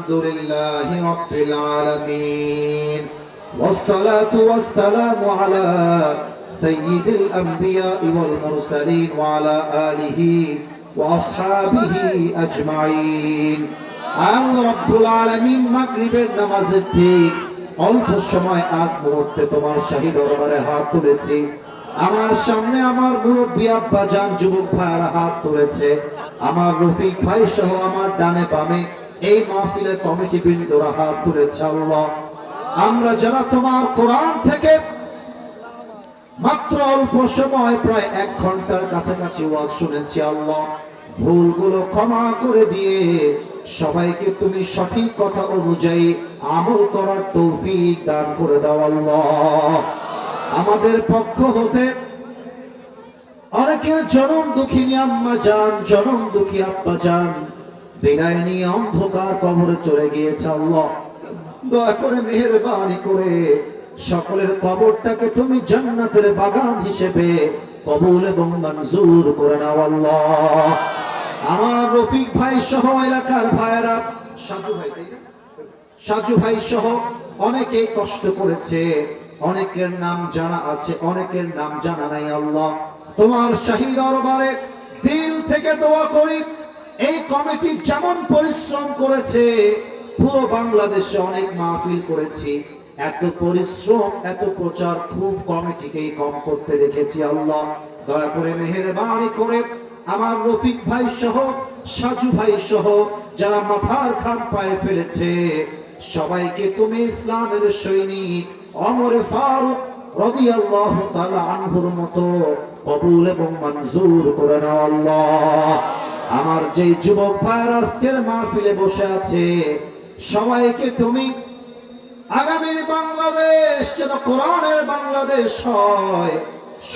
الحمد لله رب العالمين والصلاة والسلام على سيد الأنبياء والمرسلين وعلى آله وأصحابه أجمعين আল্লাহ রব্বুল আলামিন মাগরিবের নামাজের ঠিক অল্প সময় আগ মুহূর্তে তোমার শাহী দরবারে হাত তুলেছি আমার সামনে আমার মুরব্বী আব্বা জান যুবক ভাইয়েরা হাত তুলেছে আমার রফিক ভাই সহ আমার ডানে বামে এই মাহফিলের কমিটি বৃন্দরা হাত তুলেছে, আল্লাহ। আমরা যারা তোমার কোরআন থেকে মাত্র অল্প সময়, প্রায় এক ঘণ্টার কাছাকাছি ওয়াজ শুনেছি, আল্লাহ। ভুলগুলো ক্ষমা করে দিয়ে সবাইকে তুমি সঠিক কথা অনুযায়ী আমল করার তৌফিক দান করে দাও, আল্লাহ। আমাদের পক্ষ হতে অনেকের জনম দুঃখিনী আম্মা যান, জনম দুঃখী আব্বা যান। বিদায় নিয়ে অন্ধকার কবরে চলে গিয়েছে আল্লাহ। দয়া করে মেহেরবানি করে সকলের কবরটাকে তুমি জান্নাতের বাগান হিসেবে কবুল এবং মঞ্জুর করে নাও আল্লাহ। আমার রফিক ভাই সহ এলাকার ভাইয়েরা, সাজু ভাই সাজু ভাই সহ অনেকে কষ্ট করেছে, অনেকের নাম জানা আছে, অনেকের নাম জানা নাই আল্লাহ। তোমার শাহী দরবারে দিল থেকে দোয়া করি এই কমিটি যেমন পরিশ্রম করেছে, পুরো বাংলাদেশে অনেক মাহফিল করেছি। এত পরিশ্রম, এত প্রচার খুব কমিটিকেই কম করতে দেখেছি, আল্লাহ। দয়া করে মেহেরবানি করে আমার রফিক ভাই সহ, সাজু ভাই সহ, যারা মাথার খান পায়ে ফেলেছে, সবাইকে তুমি ইসলামের সৈনিক, অমরে ফারুক রাদিয়াল্লাহু তাআলা আনহুর মতো কবুল এবং মঞ্জুর করে নাও, আল্লাহ। আমার যে যুবক ভাইয়ের আজকের মাহফিলে বসে আছে, সবাইকে তুমি আগামীর বাংলাদেশ, যেন কোরআনের বাংলাদেশ হয়,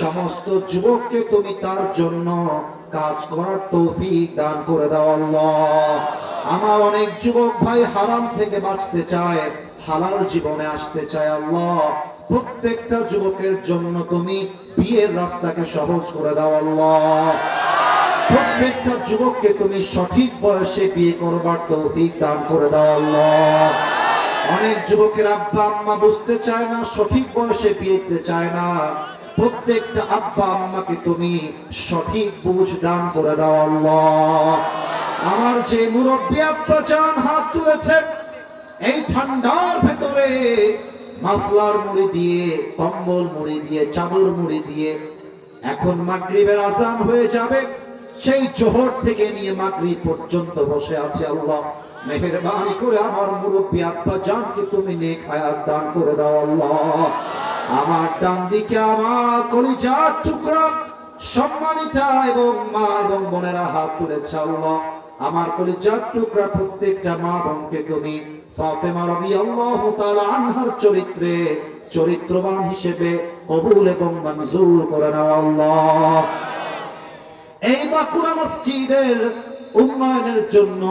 সমস্ত যুবককে তুমি তার জন্য কাজ করার তৌফিক দান করে দাও আমার অনেক যুবক ভাই হারাম থেকে বাঁচতে চায়, হালাল জীবনে আসতে চায় আল্লাহ। প্রত্যেকটা যুবকের জন্য তুমি বিয়ের রাস্তাকে সহজ করে দাও আল্লাহ। প্রত্যেকটা যুবককে তুমি সঠিক বয়সে বিয়ে করবার তৌফিক দান করে দাও আল্লাহ। অনেক যুবকের আব্বা আম্মা বুঝতে চায় না, সঠিক বয়সে বিয়ে দিতে চায় না। প্রত্যেকটা আব্বা আম্মাকে তুমি সঠিক বুঝ দান করে দাও আল্লাহ। আমার যে মুরব্বী আব্বা চান হাত তুলেছে এই ঠান্ডার ভেতরে মাফলার মুড়ি দিয়ে, কম্বল মুড়ি দিয়ে, চাদর মুড়ি দিয়ে এখন মাগরিবের আজান হয়ে যাবে। সেই জোহর থেকে নিয়ে মাগরিব পর্যন্ত বসে আছে আল্লাহ। মেহেরবানি করে আমার মুরব্বী আব্বা জানকে তুমি নেক হায়াত দান করে দাও আল্লাহ। আমার ডান দিকে আমার কলিজার টুকরা, সম্মানিতা এবং মা এবং বোনেরা হাত তুলেছে আল্লাহ। আমার কলিজার টুকরা প্রত্যেকটা মা বোনকে তুমি ফাতেমা রাদিয়াল্লাহু তাআলা আনহার চরিত্রে, চরিত্রবান হিসেবে কবুল এবং মঞ্জুর করে নাও আল্লাহ। এই বাঁকুড়া মসজিদের উন্নয়নের জন্য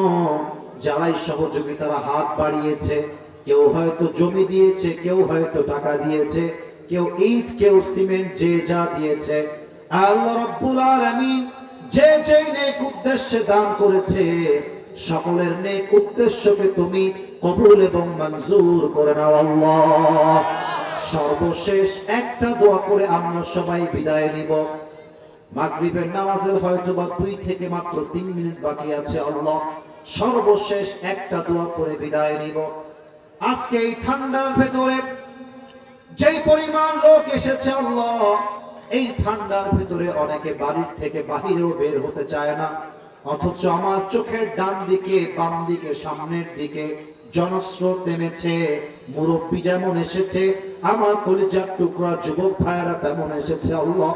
যারাই সহযোগিতারা হাত বাড়িয়েছে, কেউ হয়তো জমি দিয়েছে, কেউ হয়তো টাকা দিয়েছে, কেউ ইট, কেউ সিমেন্ট, যে যা দিয়েছে, আল্লাহ রাব্বুল আলামিন যে যে নেক উদ্দেশ্যে দান করেছে, সকলের নেক উদ্দেশ্যকে তুমি কবুল এবং মঞ্জুর করে নাও আল্লাহ। সর্বশেষ একটা দোয়া করে আমরা সবাই বিদায় নিব। মাগরিবের নামাজের হয়তো বা দুই থেকে মাত্র তিন মিনিট বাকি আছে, আল্লাহ সর্বশেষ একটা দোয়া করে বিদায় নিব। আজকে এই ঠান্ডার ভেতরে যেই পরিমাণ লোক এসেছে, আল্লাহ, এই ঠান্ডার ভিতরে অনেকে বাড়ির থেকে বাহিরেও বের হতে চায় না। অথচ আমার চোখের ডান দিকে, বাম দিকে, সামনের দিকে জনস্রোত নেমেছে, মুরব্বী যেমন এসেছে, আমার কলিজার টুকরা যুবক ভাইয়েরা তেমন এসেছে, আল্লাহ।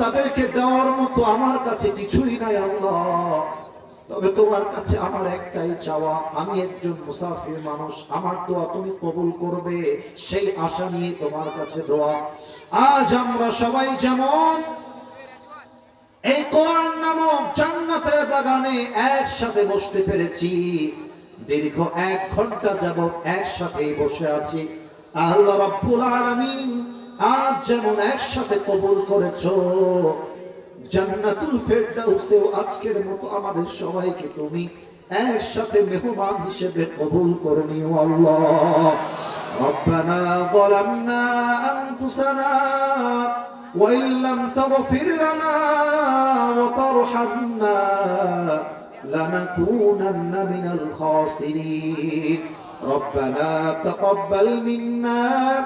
তাদেরকে দেওয়ার মতো আমার কাছে কিছুই নাই আল্লাহ। তবে তোমার কাছে আমার একটাই চাওয়া, আমি একজন মুসাফির মানুষ, আমার দোয়া তুমি কবুল করবে, সেই আশা নিয়ে তোমার কাছে দোয়া। আজ আমরা সবাই যেমন এই কোরআন নামক জান্নাতের বাগানে একসাথে বসতে পেরেছি, দীর্ঘ এক ঘণ্টা যাবৎ একসাথেই বসে আছি। আল্লাহ রাব্বুল আলামিন আজ যেমন একসাথে কবুল করেছো জান্নাতুল ফেরদাউসেও আজকের মতো আমাদের সবাইকে তুমি একসাথে মেহমান হিসেবে কবুল করে নিও আল্লাহ ربنا ظلمنا أنفسنا وإن لم تغفر لنا وترحمنا لنكونن من الخاسرين ربنا تقبل منا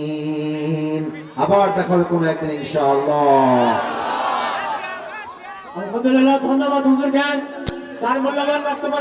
আবার দেখা হবে কোনো একদিন ইনশাআল্লাহ। আলহামদুলিল্লাহ ধন্যবাদ হুজুরকে তার মূল্যবান বক্তব্য